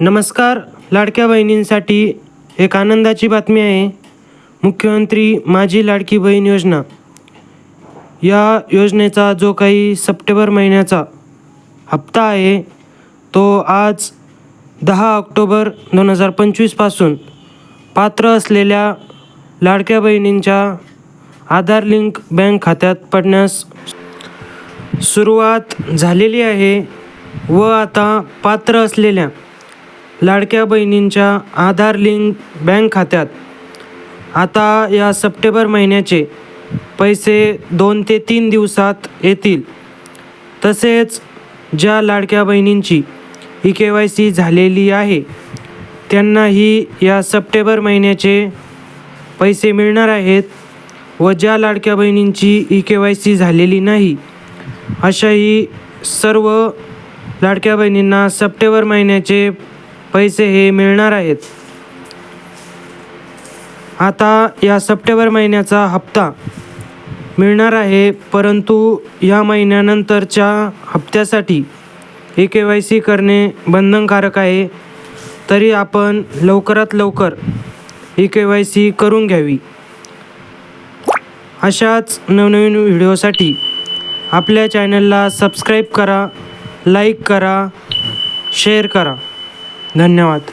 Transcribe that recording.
नमस्कार लाडक्या बहिणींसाठी एक आनंदाची बातमी आहे. मुख्यमंत्री माझी लाडकी बहीण योजना. या योजनेचा जो काही सप्टेंबर महिन्याचा हप्ता आहे तो आज दहा ऑक्टोबर दोन हजार पंचवीसपासून पात्र असलेल्या लाडक्या बहिणींच्या आधार लिंक बँक खात्यात पडण्यास सुरुवात झालेली आहे व आता पात्र असलेल्या लाडक्या बहिणींच्या आधार लिंक बँक खात्यात. आता या सप्टेंबर महिन्याचे पैसे दोन ते तीन दिवसात येतील. तसेच ज्या लाडक्या बहिणींची ई के वाय सी झालेली आहे त्यांनाही या सप्टेंबर महिन्याचे पैसे मिळणार आहेत व ज्या लाडक्या बहिणींची ई के वाय सी झालेली नाही अशाही सर्व लाडक्या बहिणींना सप्टेंबर महिन्याचे पैसे हे मिळणार आहेत. आता या सप्टेंबर महिन्याचा हप्ता मिळणार आहे परंतु या महिन्यानंतरच्या हप्त्यासाठी ए के वाय सी करणे बंधनकारक आहे. तरी आपण लवकरात लवकर ए के वाय सी करून घ्यावी. अशाच नवनवीन व्हिडिओसाठी आपल्या चॅनलला सबस्क्राईब करा लाईक करा शेअर करा. धन्यवाद.